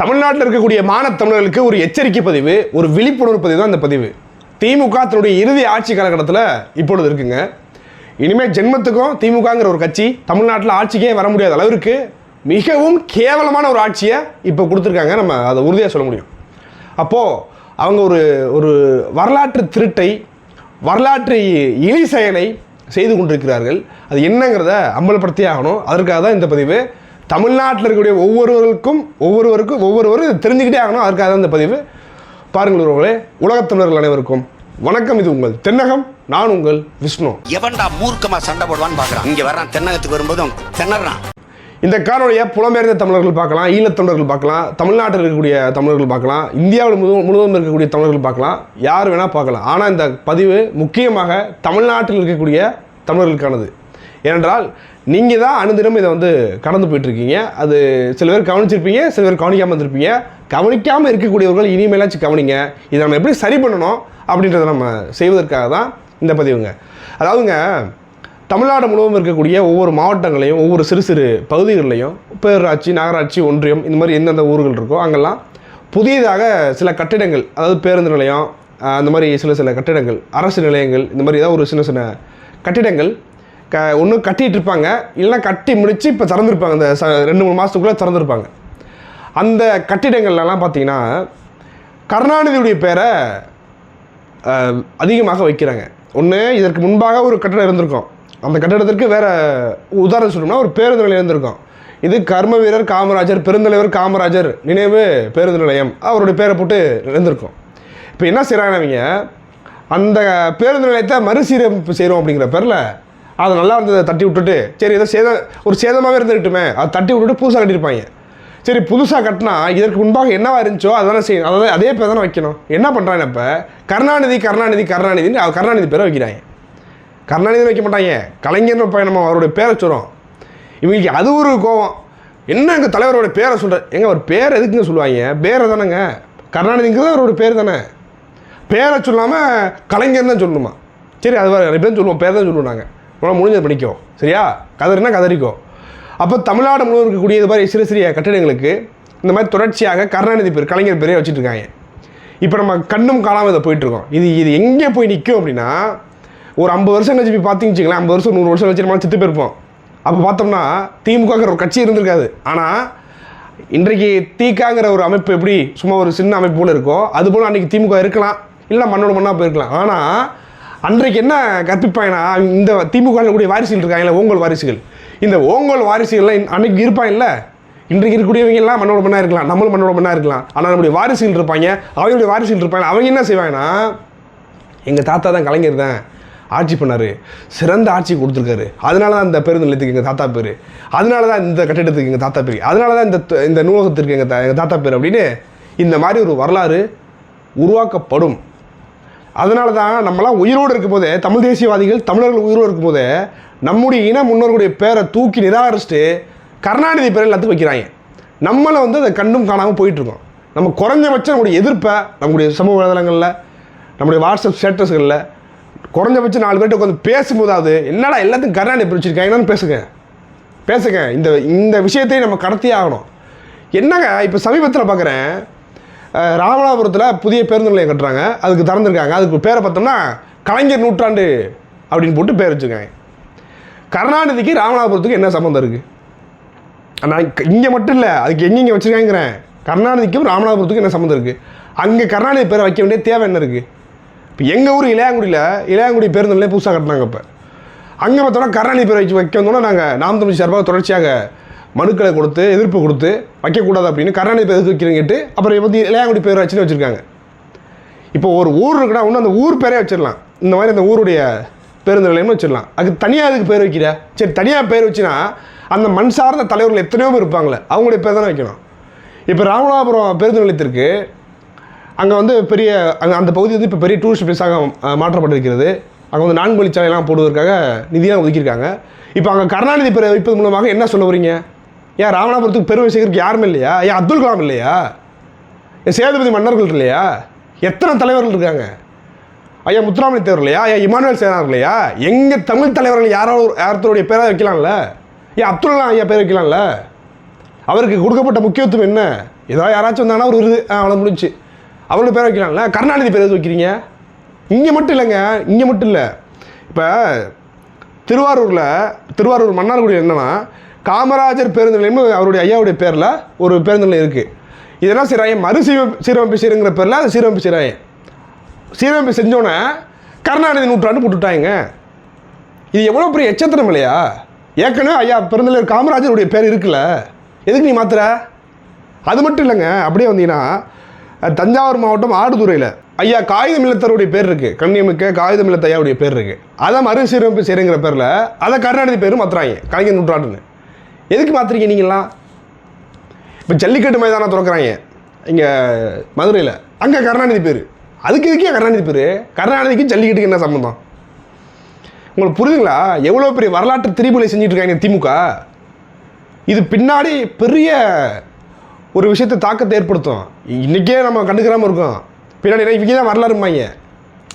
தமிழ்நாட்டில் இருக்கக்கூடிய மானத் தமிழர்களுக்கு ஒரு எச்சரிக்கை பதிவு ஒரு விழிப்புணர்வு பதிவு தான் இந்த பதிவு. திமுக தன்னுடைய இறுதி ஆட்சி காலகட்டத்தில் இப்பொழுது இருக்குங்க. இனிமேல் ஜென்மத்துக்கும் திமுகங்கிற ஒரு கட்சி தமிழ்நாட்டில் ஆட்சிக்கே வர முடியாத அளவிற்கு மிகவும் கேவலமான ஒரு ஆட்சியை இப்போ கொடுத்துருக்காங்க. நம்ம அதை உறுதியாக சொல்ல முடியும். அப்போது அவங்க ஒரு ஒரு வரலாற்று திருட்டை வரலாற்று இழி செயலை செய்து கொண்டிருக்கிறார்கள். அது என்னங்கிறத அம்பலப்படுத்தி ஆகணும். அதற்காக தான் இந்த பதிவு. தமிழ்நாட்டில் இருக்கக்கூடிய ஒவ்வொருவருக்கும் ஒவ்வொருவருக்கும் ஒவ்வொருவரும் இதை தெரிஞ்சுக்கிட்டே ஆகணும். அதற்காக தான் இந்த பதிவு. பாருங்கள் உறவுகளே உலகத் தமிழர்கள் அனைவருக்கும் வணக்கம். இது உங்கள் தென்னகம் நான் உங்கள் விஷ்ணு. எவன்டா மூர்க்கமா சண்டை போடுவான்னு பாக்குறான்? இங்க வர்றான் தென்னகத்துக்கு வரும்போதும் திணறான். இந்த காணொலியை புலம்பெயர்ந்த தமிழர்கள் பார்க்கலாம் ஈழத்தமிழர்கள் பார்க்கலாம் தமிழ்நாட்டில் இருக்கக்கூடிய தமிழர்கள் பார்க்கலாம் இந்தியாவில் முழு முழுவதும் இருக்கக்கூடிய தமிழர்கள் பார்க்கலாம் யார் வேணால் பார்க்கலாம். ஆனால் இந்த பதிவு முக்கியமாக தமிழ்நாட்டில் இருக்கக்கூடிய தமிழர்களுக்கானது. ஏனென்றால் நீங்கள் தான் அனுதினம் இதை வந்து கடந்து போயிட்டுருக்கீங்க. அது சில பேர் கவனிச்சிருப்பீங்க சில பேர் கவனிக்காமல் இருந்திருப்பீங்க. கவனிக்காமல் இருக்கக்கூடியவர்கள் இனிமேலாச்சும் கவனிங்க. இதை நம்ம எப்படி சரி பண்ணணும் அப்படின்றத நம்ம செய்வதற்காக தான் இந்த பதிவுங்க. அதாவதுங்க தமிழ்நாடு முழுவதும் இருக்கக்கூடிய ஒவ்வொரு மாவட்டங்களையும் ஒவ்வொரு சிறு சிறு பகுதிகளிலையும் பேரூராட்சி நகராட்சி ஒன்றியம் இந்த மாதிரி எந்தெந்த ஊர்கள் இருக்கோ அங்கெல்லாம் புதியதாக சில கட்டிடங்கள் அதாவது பேருந்து நிலையம் அந்த மாதிரி சில சில கட்டிடங்கள் அரசு நிலையங்கள் இந்த மாதிரி ஏதாவது ஒரு சின்ன சின்ன கட்டிடங்கள் க ஒன்று கட்டிட்டு இருப்பாங்க இல்லைன்னா கட்டி முடித்து இப்போ திறந்துருப்பாங்க. இந்த ச ரெண்டு மூணு மாதத்துக்குள்ளே திறந்துருப்பாங்க. அந்த கட்டிடங்கள்லாம் பார்த்தீங்கன்னா கருணாநிதியுடைய பேரை அதிகமாக வைக்கிறாங்க. ஒன்று இதற்கு முன்பாக ஒரு கட்டடம் இருந்திருக்கும். அந்த கட்டடத்திற்கு வேறு உதாரணம் சொல்லணும்னா ஒரு பேருந்து நிலையம் இருந்திருக்கும். இது கர்ம வீரர் காமராஜர் பெருந்தலைவர் காமராஜர் நினைவு பேருந்து நிலையம் அவருடைய பேரை போட்டு இருந்திருக்கும். இப்போ என்ன செய்கிறாங்க அவங்க அந்த பேருந்து நிலையத்தை மறுசீரமைப்பு செய்கிறோம் அப்படிங்கிற பேரில் அது நல்லா இருந்ததை தட்டி விட்டுட்டு சரி ஏதோ சேத ஒரு சேதமாகவே இருந்துக்கிட்டுமே அதை தட்டி விட்டுட்டு புதுசாக கட்டியிருப்பாங்க. சரி புதுசாக கட்டினா இதற்கு முன்பாக என்னவா இருந்துச்சோ அதானே செய்யணும். அதாவது அதே பேர் தானே வைக்கணும். என்ன பண்ணுறாங்க இப்போ? கருணாநிதி கருணாநிதி கருணாநிதின்னு அவர் கருணாநிதி பேரை வைக்கிறாங்க. கருணாநிதி வைக்க மாட்டாங்க. கலைஞர்னு பையன் நம்ம அவருடைய பேரை சொல்கிறோம் இவங்களுக்கு அது ஒரு கோவம். என்ன எங்கள் தலைவரோட பேரை சொல்கிற எங்க அவர் பேர் எதுக்குங்க சொல்லுவாங்க? பேரை தானேங்க. கருணாநிதிங்கிறது அவரோட பேர் தானே. பேரை சொல்லாமல் கலைஞர் தான் சொல்லணுமா சரி அது வேறு நிறைய பேர் சொல்லுவோம் பேர் தான் சொல்லுவோம் நாங்கள் உங்களால் முடிஞ்சது படிக்கோ. சரியா? கதறினா கதறிக்கோ. அப்போ தமிழ்நாடு முழுவதும் இருக்கக்கூடிய இது மாதிரி சிறு சிறிய கட்டிடங்களுக்கு இந்த மாதிரி தொடர்ச்சியாக கருணாநிதி பேர் கலைஞர் பேரே வச்சுட்ருக்காங்க இப்போ நம்ம கண்ணும் காணாமல் இதை போயிட்டுருக்கோம். இது இது எங்கே போய் நிற்கும் அப்படின்னா ஒரு ஐம்பது வருஷம் கழிச்சு போய் பார்த்தீங்கன்னு வச்சுக்கலாம் ஐம்பது வருஷம் நூறு வருஷம் கழிச்சு நம்ம செத்து போயிருப்போம். அப்போ பார்த்தோம்னா திமுகங்கிற ஒரு கட்சி இருந்திருக்காது. ஆனால் இன்றைக்கு தீக்காங்கிற ஒரு அமைப்பு எப்படி சும்மா ஒரு சின்ன அமைப்பு போல் இருக்கோ அது போல் அன்றைக்கி திமுக இருக்கலாம். இல்லை மண்ணோட மண்ணாக போயிருக்கலாம். ஆனால் அன்றைக்கு என்ன கற்பிப்பாங்கன்னா இந்த திமுக கூடிய வாரிசுகள் இருக்காங்கல்ல ஓங்கோல் வாரிசுகள். இந்த ஓங்கோல் வாரிசுகள்லாம் இன்- அன்னைக்கு இருப்பாங்கல்ல இன்றைக்கு இருக்கக்கூடியவங்கெல்லாம் மண்ணோட மண்ணாக இருக்கலாம் நம்மளும் மண்ணோட மண்ணாக இருக்கலாம். ஆனால் நம்முடைய வாரிசுகள் இருப்பாங்க அவங்களுடைய வாரிசுகள் இருப்பாங்க. அவங்க என்ன செய்வாங்கன்னா எங்கள் தாத்தா தான் கலைஞர் தான் ஆட்சி பண்ணார். சிறந்த ஆட்சி கொடுத்துருக்காரு. அதனால தான் இந்த பேருந்து நிலையத்துக்கு எங்கள் தாத்தா பேர். அதனால தான் இந்த கட்டிடத்துக்கு எங்கள் தாத்தா பேர். அதனால தான் இந்த இந்த நூலகத்திற்கு எங்கள் தா எங்கள் தாத்தா பேர் அப்படின்னு இந்த மாதிரி ஒரு வரலாறு உருவாக்கப்படும். அதனால தான் நம்மளாம் உயிரோடு இருக்கும்போதே தமிழ் தேசியவாதிகள் தமிழர்கள் உயிரோடு இருக்கும்போதே நம்முடைய இன முன்னோர்களுடைய பேரை தூக்கி நிராகரிச்சுட்டு கருணாநிதி பேரை எல்லாத்துக்கும் வைக்கிறாங்க. நம்மளை வந்து அதை கண்டும் காணாமல் போயிட்டுருக்கோம். நம்ம குறைஞ்சபட்சம் நம்முடைய எதிர்ப்பை நம்முடைய சமூக வலைதளங்களில் நம்முடைய வாட்ஸ்அப் ஸ்டேட்டஸ்களில் குறைஞ்சபட்சம் நாலு பேர்ட்ட உட்காந்து பேசும்போதாவது என்னடா எல்லாத்தையும் கருணாநிதி பேர் என்னன்னு பேசுங்க. பேசுங்க. இந்த இந்த விஷயத்தையும் நம்ம கடத்தியே ஆகணும். என்னங்க இப்போ சமீபத்தில் பார்க்குறேன் ராமநாதபுரத்தில் புதிய பேருந்து நிலையம் கட்டுறாங்க. அதுக்கு திறந்துருக்காங்க. அதுக்கு பேரை பார்த்தோம்னா கலைஞர் நூற்றாண்டு அப்படின்னு போட்டு பேர் வச்சுருக்காங்க. கருணாநிதிக்கு ராமநாதபுரத்துக்கு என்ன சம்மந்தம் இருக்குது நான் இங்கே மட்டும் இல்லை அதுக்கு எங்கெங்கே வச்சுருக்காங்கிறேன் கருணாநிதிக்கும் ராமநாதபுரத்துக்கும் என்ன சம்மந்தம் இருக்குது அங்கே கருணாநிதி பேரை வைக்க வேண்டிய தேவை என்ன இருக்குது இப்போ எங்கள் ஊர் இளையாங்குடியில் இளையாங்குடி பேருந்து நிலையம் புதுசாக கட்டினாங்க இப்போ. அங்கே பார்த்தோன்னா கருணாநிதி பேர் வச்சு வைக்க வந்தோன்னா நாங்கள் நாம் தமிழ் சார்பாக தொடர்ச்சியாக மனுக்களை கொடுத்து எதிர்ப்பு கொடுத்து வைக்கக்கூடாது அப்படின்னு கருணாநிதி எதிர்த்து வைக்கிறேன்னு கேட்டு அப்புறம் வந்து இளையாங்குடி பேர் வச்சுன்னு வச்சுருக்காங்க. இப்போ ஒரு ஊர் இருக்குன்னா இன்னும் அந்த ஊர் பேரே வச்சிடலாம். இந்த மாதிரி அந்த ஊருடைய பேருந்து நிலையம்னு வச்சிடலாம். அதுக்கு தனியாக அதுக்கு பேர் வைக்கிற? சரி தனியாக பேர் வச்சுன்னா அந்த மண் சார்ந்த தலைவர்கள் எத்தனையோ பேர் இருப்பாங்களே அவங்களுடைய பேர் தானே வைக்கணும். இப்போ ராமநாதபுரம் பேருந்து நிலையத்திற்கு அங்கே வந்து பெரிய அங்கே அந்த பகுதி வந்து இப்போ பெரிய டூரிஸ்ட் பிளேஸாக மாற்றப்பட்டிருக்கிறது. அங்கே வந்து நான்கு வழிச்சாலையெல்லாம் போடுவதற்காக நிதியாக ஒதுக்கியிருக்காங்க. இப்போ அங்கே கருணாநிதி பேரை வைப்பது மூலமாக என்ன சொல்ல வரீங்க ஏன் ராமநாதபுரத்துக்கு பெருமை சேர்க்கறதுக்கு யாரும் இல்லையா? ஏன் அப்துல் கலாம் இல்லையா? ஏன் சேதுபதி மன்னர்கள் இல்லையா? எத்தனை தலைவர்கள் இருக்காங்க? ஐயா முத்துராமலை தேவர் இல்லையா? ஐயா இமானுவேல் சேனார் இல்லையா? எங்கள் தமிழ் தலைவர்கள் யாரோ யாரத்தருடைய பேரை வைக்கலாம்ல? ஏன் அப்துல் கலாம் ஐயா பேர் வைக்கலாம்ல? அவருக்கு கொடுக்கப்பட்ட முக்கியத்துவம் என்ன? ஏதாவது யாராச்சும் வந்தாங்கன்னா ஒரு விருது ஆ, அவ்வளோ முடிஞ்சு. அவரோட பேர் வைக்கலாம்ல? கருணாநிதி பேர் எது வைக்கிறீங்க? இங்கே மட்டும் இல்லைங்க இங்கே மட்டும் இல்லை. இப்போ திருவாரூரில் திருவாரூர் மன்னார்குடி என்னென்னா காமராஜர் பேருந்து நிலையமும் அவருடைய ஐயாவுடைய பேரில் ஒரு பேருந்து நிலையம் இருக்குது இதெல்லாம் செய்கிறாங்க மறு சீரமைப்பு சீரமைப்பு செய்யுங்கிற பேரில் அது சீரமைப்பு செய்கிறாங்க சீரமைப்பு செஞ்சோன்னே கருணாநிதி நூற்றாண்டு போட்டுட்டாங்க. இது எவ்வளோ பெரிய எச்சத்திரம் இல்லையா? ஏற்கனவே ஐயா பெருந்தலைவர் காமராஜருடைய பேர் இருக்குல்ல. எதுக்கு நீ மாத்திர அது மட்டும் இல்லைங்க. அப்படியே வந்தீங்கன்னா தஞ்சாவூர் மாவட்டம் ஆடுதுறையில் ஐயா காகிதம் இல்லத்தருடைய பேர் இருக்குது கண்ணியமிக்க காகிதம் இல்லத்த ஐயாவுடைய பேர் இருக்குது அதை மறுசீரமைப்பு செய்கிறங்கிற பேரில் அதை கருணாநிதி பேரும் மாத்துறாங்க. கலைஞர் நூற்றாண்டுன்னு. எதுக்கு மாத்துறீங்க நீங்களாம் இப்போ ஜல்லிக்கட்டு மைதானம் திறக்கிறாங்க. இங்கே மதுரையில். அங்கே கருணாநிதி பேர். அதுக்கு இதுக்கே கருணாநிதி பேர். கருணாநிதிக்கு ஜல்லிக்கட்டுக்கு என்ன சம்மந்தம் உங்களுக்கு புரியுதுங்களா? எவ்வளோ பெரிய வரலாற்று திரிபுலை செஞ்சுட்டு இருக்காங்க திமுக. இது பின்னாடி பெரிய ஒரு விஷயத்தை தாக்கத்தை ஏற்படுத்தும். இன்றைக்கே நம்ம கண்டுக்கிறாமல் இருக்கோம். பின்னாடி இன்றைக்கி இவங்க தான் வரலாறுமாங்க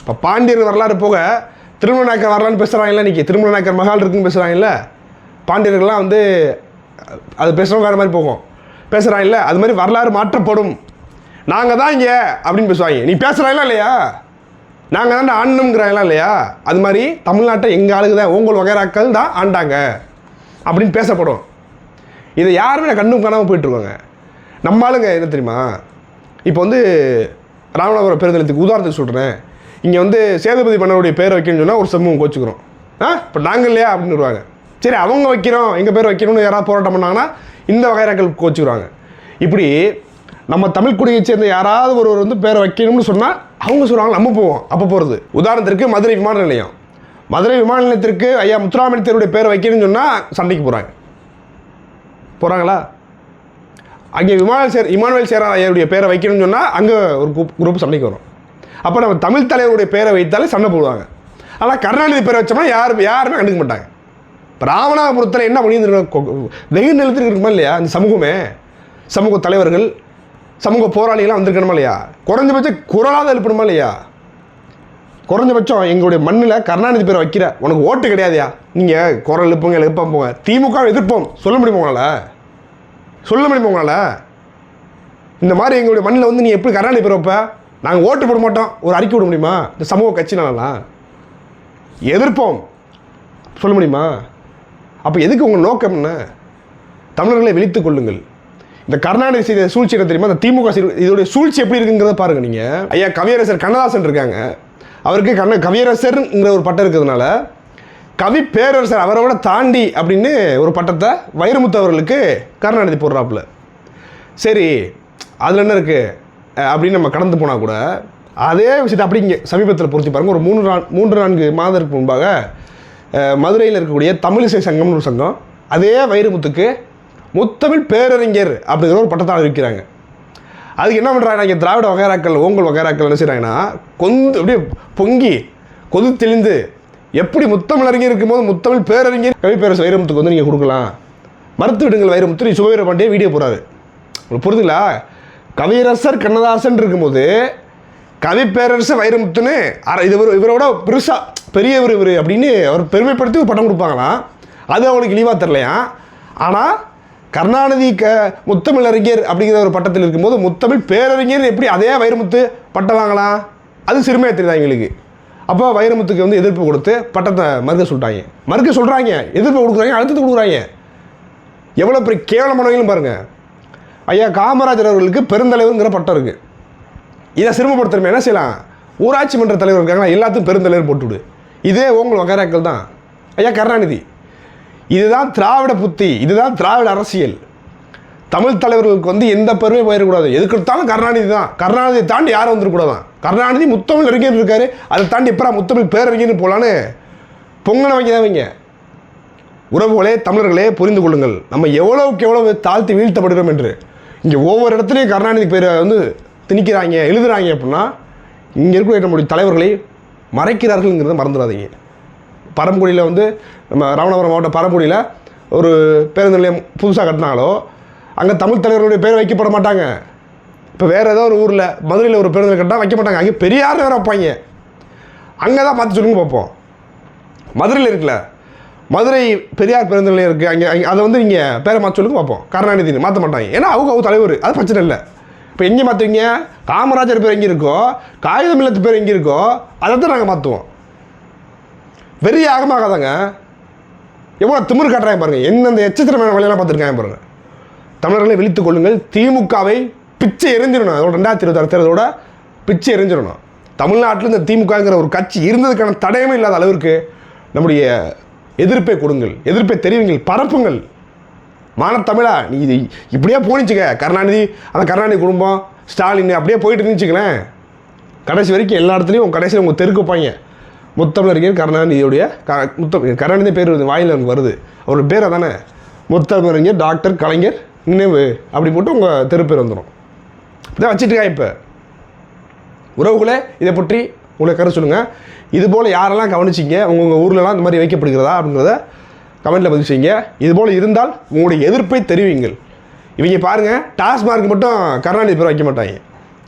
இப்போ பாண்டியர் வரலாறு போக திருமண நாயக்கர் வரலாறுன்னு பேசுகிறாங்கல்ல இன்றைக்கி திருமண நாயக்கர் மகால் இருக்குன்னு பேசுகிறாங்கல்ல பாண்டியர்கள்லாம் வந்து அது பேசுகிறவங்க வேறு மாதிரி போகும். பேசுகிறாங்கல்ல அது மாதிரி வரலாறு மாற்றப்படும். நாங்கள் தான் இங்கே அப்படின்னு பேசுவாங்க. நீ பேசுகிறாங்களா இல்லையா? நாங்கள் தான் ஆண்டணுங்கிறாங்களா இல்லையா? அது மாதிரி தமிழ்நாட்டை எங்கள் ஆளுங்க தான் உங்கள் வகைராக்கள் தான் ஆண்டாங்க அப்படின்னு பேசப்படும். இதை யாருமே கண்ணும் காணாமல் போயிட்டுருவாங்க நம்ம ஆளுங்க என்ன தெரியுமா? இப்போ வந்து ராமநாதபுரம் பேருந்தளத்துக்கு உதாரணத்துக்கு சொல்கிறேன் இங்கே வந்து சேதுபதி மன்னருடைய பேரை வைக்கணும்னு சொன்னால் ஒரு சமூகம் கோச்சுக்கிறோம். ஆ? இப்போ நாங்கள் இல்லையா? அப்படின்னு வருவாங்க. சரி அவங்க வைக்கிறோம் எங்கள் பேர் வைக்கணும்னு யாராவது போராட்டம் பண்ணாங்கன்னா இந்த வகைராக்கள் கோச்சுக்கிறாங்க இப்படி நம்ம தமிழ் குடியை சேர்ந்த யாராவது ஒருவர் வந்து பேரை வைக்கணும்னு சொன்னால் அவங்க சொல்கிறாங்க நம்ம போவோம் அப்போ போகிறது உதாரணத்திற்கு மதுரை விமான நிலையம். மதுரை விமான நிலையத்திற்கு ஐயா முத்துராமலிங்கத்தருடைய பேரை வைக்கணும்னு சொன்னால் சண்டைக்கு போகிறாங்க போகிறாங்களா அங்கே விமான சேர் இமானுவேல் சேரா ஐயாவுடைய பேரை வைக்கணும்னு சொன்னால் அங்கே ஒரு குரூப் குரூப் சண்டைக்கு வரும். அப்போ நம்ம தமிழ் தலைவருடைய பேரை வைத்தாலே சண்டை போடுவாங்க. ஆனால் கருணாநிதி பேரை வச்சோம்னா யாரும் யாருமே கண்டுக்க மாட்டாங்க. ராமநாதபுரத்தில் என்ன பண்ணியிருந்துருக்கோம் வெகு நிலத்தில் இருக்குமா இல்லையா? இந்த சமூகமே. சமூக தலைவர்கள் சமூக போராளிகள்லாம் வந்திருக்கணுமா இல்லையா? குறைஞ்சபட்சம் குரலாக எழுப்பணுமா இல்லையா? குறைஞ்சபட்சம் எங்களுடைய மண்ணில் கருணாநிதி பேரை வைக்கிற உனக்கு ஓட்டு கிடையாதுயா? நீங்கள் குரல் எழுப்புங்க எழுப்பாம் போங்க. திமுக எதிர்ப்போம். சொல்ல முடியுமா உங்களால்? சொல்ல முடியுமா உங்களால்? இந்த மாதிரி எங்களுடைய மண்ணில் வந்து நீ எப்படி கருணாநிதி பேர் வைப்ப? நாங்கள் ஓட்டு போட மாட்டோம். ஒரு அறிக்கை விட முடியுமா? இந்த சமூக கட்சினாலாம் எதிர்ப்போம். சொல்ல முடியுமா? அப்போ எதுக்கு உங்கள் நோக்கம் என்ன? தமிழர்களை விழித்துக் கொள்ளுங்கள். இந்த கருணாநிதி செய்த சூழ்ச்சி என்ன தெரியுமா? அந்த திமுக இதோடைய சூழ்ச்சி எப்படி இருக்குங்கிறத பாருங்க நீங்கள் ஐயா கவியரசர் கண்ணதாசன் இருக்காங்க. அவருக்கு கண்ண கவியரசர்ங்கிற ஒரு பட்டம் இருக்கிறதுனால கவி பேரரசர் அவரை விட தாண்டி அப்படின்னு ஒரு பட்டத்தை வைரமுத்து அவர்களுக்கு கருணாநிதி போடுறாப்புல. சரி அதில் என்ன இருக்குது அப்படின்னு நம்ம கடந்து போனால் கூட அதே விஷயத்தை அப்படி இங்கே சமீபத்தில் பொறுத்து பாருங்கள் ஒரு மூன்று மூன்று நான்கு மாதத்துக்கு முன்பாக மதுரையில் இருக்கக்கூடிய தமிழிசை சங்கம்னு ஒரு சங்கம் அதே வைரமுத்துக்கு முத்தமிழ் பேரறிஞர் அப்படிங்கிற ஒரு பட்டத்தை அறிவிக்கிறாங்க அதுக்கு என்ன பண்ணுறாங்க இங்கே திராவிட வகைராக்கள் ஓங்கல் வகைராக்கள் என்ன செய்கிறாங்கன்னா கொந்து அப்படியே பொங்கி கொது தெளிந்து எப்படி முத்தமிழறிஞர் இருக்கும்போது முத்தமிழ் பேரறிஞர் கவி பேரரசு வைரமுத்துக்கு வந்து நீங்கள் கொடுக்கலாம். மறுத்து விடுங்கள் வைரமுத்து நீ சுபவீர பாண்டியே வீடியோ போகிறாரு உங்களுக்கு புரிதுங்களா? கவியரசர் கண்ணதாசன் இருக்கும்போது கவி பேரரசு வைரமுத்துன்னு இது இவர் இவரோட பெருசா பெரியவர் இவர் அப்படின்னு அவர் பெருமைப்படுத்தி ஒரு பட்டம் கொடுப்பாங்களாம் அது அவங்களுக்கு இழிவாக தெரிலையா ஆனால் கருணாநிதி க முத்தமிழ் அறிஞர் அப்படிங்கிற ஒரு பட்டத்தில் இருக்கும்போது முத்தமிழ் பேரறிஞர் எப்படி அதே வைரமுத்து பட்டம் வாங்கலாம்? அது சிறுமையாக தெரியுதா எங்களுக்கு? அப்போ வைரமுத்துக்கு வந்து எதிர்ப்பு கொடுத்து பட்டத்தை மறுக்க சொல்லிட்டாங்க. மறுக்க சொல்கிறாங்க எதிர்ப்பு கொடுக்குறாங்க அழுத்தத்தை கொடுக்குறாங்க. எவ்வளோ பெரிய கேவலமானவங்களும் பாருங்கள் ஐயா காமராஜர் அவர்களுக்கு பெருந்தலைவருங்கிற பட்டம் இருக்குது இதை சிரமப்படுத்துறமே என்ன செய்யலாம்? ஊராட்சி மன்ற தலைவர் இருக்காங்களா எல்லாத்துக்கும் பெருந்தலைவர் போட்டுவிடு. இதே உங்கள் வகைராக்கள் தான். ஐயா கருணாநிதி. இதுதான் திராவிட புத்தி இதுதான் திராவிட அரசியல். தமிழ் தலைவர்களுக்கு வந்து எந்த பெருமையும் போயிடக்கூடாது எதுக்கு எடுத்தாலும் கருணாநிதி தான். கருணாநிதியை தாண்டி யாரும் வந்துடக்கூடாதான் கருணாநிதி முத்தமிழ் அறிஞர் இருக்காரு. அதை தாண்டி எப்பரா முத்தமிழ் பேரறிஞர்னு போகலான்னு பொங்கலை வைங்க தான் வைங்க. உறவுகளே தமிழர்களே புரிந்து கொள்ளுங்கள். நம்ம எவ்வளவுக்கு எவ்வளவு தாழ்த்தி வீழ்த்தப்படுகிறோம் என்று. இங்கே ஒவ்வொரு இடத்துலையும் கருணாநிதி பேரை வந்து திணிக்கிறாங்க எழுதுகிறாங்க அப்படின்னா இங்கே இருக்கிற நம்முடைய தலைவர்களை மறைக்கிறார்கள்ங்கிறத மறந்துடாதீங்க. பரம்புடியில் வந்து நம்ம ராமநாதபுரம் மாவட்டம் பரம்புடியில் ஒரு பேருந்து நிலையம் புதுசாக கட்டினாங்களோ அங்கே தமிழ் தலைவர்களுடைய பேர் வைக்கப்பட மாட்டாங்க. இப்போ வேறு ஏதோ ஒரு ஊரில் மதுரையில் ஒரு பேருந்து கட்டினா வைக்க மாட்டாங்க. அங்கே பெரியார் வேறு வைப்பாங்க. அங்கே தான் பார்த்து சொல்லுங்க பார்ப்போம். மதுரையில் இருக்குல்ல மதுரை பெரியார் பேருந்து நிலையம் இருக்குது அங்கே அங்கே அதை வந்து நீங்கள் பேரை மாற்ற சொல்லுங்க பார்ப்போம். கருணாநிதினு மாற்ற மாட்டாங்க. ஏன்னா அவங்க அவங்க தலைவர் அது பிரச்சனை இல்லை. இப்போ எங்கே மாற்றுவீங்க காமராஜர் பேர் எங்கே இருக்கோ? காகிதம் இல்லத்து பேர் எங்கே இருக்கோ? அதை தான் நாங்கள் மாற்றுவோம் வெறி ஆகமாகாதாங்க எவ்வளோ திமிரு காட்டுறாங்க பாருங்கள் எந்தெந்த எச்சத்திரமான வழியெல்லாம் பார்த்துருக்காங்க பாருங்கள் தமிழர்களை விழித்துக் கொள்ளுங்கள். திமுகவை பிச்சை எரிஞ்சிடணும் அதோட ரெண்டாயிரத்தி இருபத்தாறு தேர்தலோட பிச்சை எரிஞ்சிடணும் தமிழ்நாட்டில் இந்த திமுகங்கிற ஒரு கட்சி இருந்ததுக்கான தடயமே இல்லாத அளவிற்கு நம்முடைய எதிர்ப்பை கொடுங்கள். எதிர்ப்பை தெரிவிங்கள். பரப்புங்கள். மானத்தமிழா நீ இது இப்படியே போனிச்சுக்க கருணாநிதி அந்த கருணாநிதி குடும்பம் ஸ்டாலின் அப்படியே போயிட்டு இருந்துச்சுங்களேன் கடைசி வரைக்கும் எல்லா இடத்துலையும் உங்கள் கடைசியில் உங்கள் தெருக்கு வைப்பாங்க முத்தமிழறிஞர் கருணாநிதியுடைய க முத்த கருணாநிதி பேர் வருது வாயில் எனக்கு வருது. அவரோட பேரை தானே? முத்தமிழறிஞர் டாக்டர் கலைஞர் நினைவு அப்படி போட்டு உங்கள் தெரு பேர் வந்துடும் இதான் வச்சுட்டுக்கா இப்போ? உறவுகளே இதை பற்றி உங்களை கரு சொல்லுங்கள் இது போல் யாரெல்லாம் கவனிச்சிங்க? உங்கள் ஊர்லலாம் இந்த மாதிரி வைக்கப்படுகிறதா அப்படிங்கிறத கமெண்ட்டில் பதிவு செய்யுங்க. இது போல் இருந்தால் உங்களுடைய எதிர்ப்பை தெரிவிங்கள் இவங்க பாருங்கள் டாஸ்மார்க் மட்டும் கருணாநிதி பேர் வைக்க மாட்டாங்க.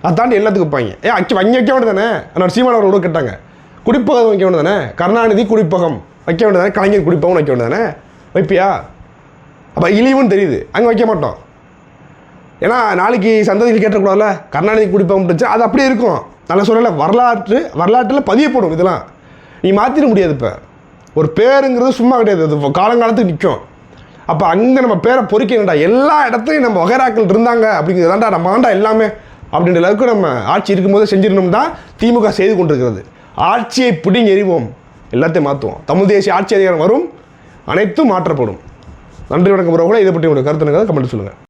அதை தாண்டி எல்லாத்துக்கும் வைப்பாங்க. ஏ அக்கி வங்கி வைக்க வேண்டியது தானே நான் சீமான அவர் கேட்டாங்க. குடிப்பகம் வைக்க வேண்டியது தானே கருணாநிதி குடிப்பகம் வைக்க வேண்டியது தானே கலைஞர் குடிப்பகம் வைக்க வேண்டியது தானே வைப்பியா? அப்போ இழிவுன்னு தெரியுது. அங்கே வைக்க மாட்டோம். ஏன்னா நாளைக்கு சந்ததிகள் கேட்டக்கூடாதுல கருணாநிதி குடிப்பம் அது அப்படியே இருக்கும். நல்ல சொல்லலை வரலாற்று வரலாற்றில் பதியப்படும் இதெல்லாம். நீ மாற்றிட முடியாது இப்போ. ஒரு பேருங்கிறது சும்மா கிடையாது. அது காலங்காலத்துக்கு நிற்கும் அப்போ அங்கே நம்ம பேரை பொறிக்கணும்டா எல்லா இடத்துலையும் நம்ம வகைராக்கள் இருந்தாங்க அப்படிங்கிறதாண்டா நம்ம ஆண்டா எல்லாமே அப்படின்ற அளவுக்கு நம்ம ஆட்சி இருக்கும்போது செஞ்சிடணும் தான் திமுக செய்து கொண்டிருக்கிறது. ஆட்சியை பிடிங்க எறிவோம் எல்லாத்தையும் மாற்றுவோம் தமிழ் தேசிய ஆட்சி அதிகாரம் வரும். அனைத்தும் மாற்றப்படும். நன்றி வணக்கம் உறவுகளை இதை பற்றி உங்களுடைய கருத்துனுங்க கமெண்ட் சொல்லுங்கள்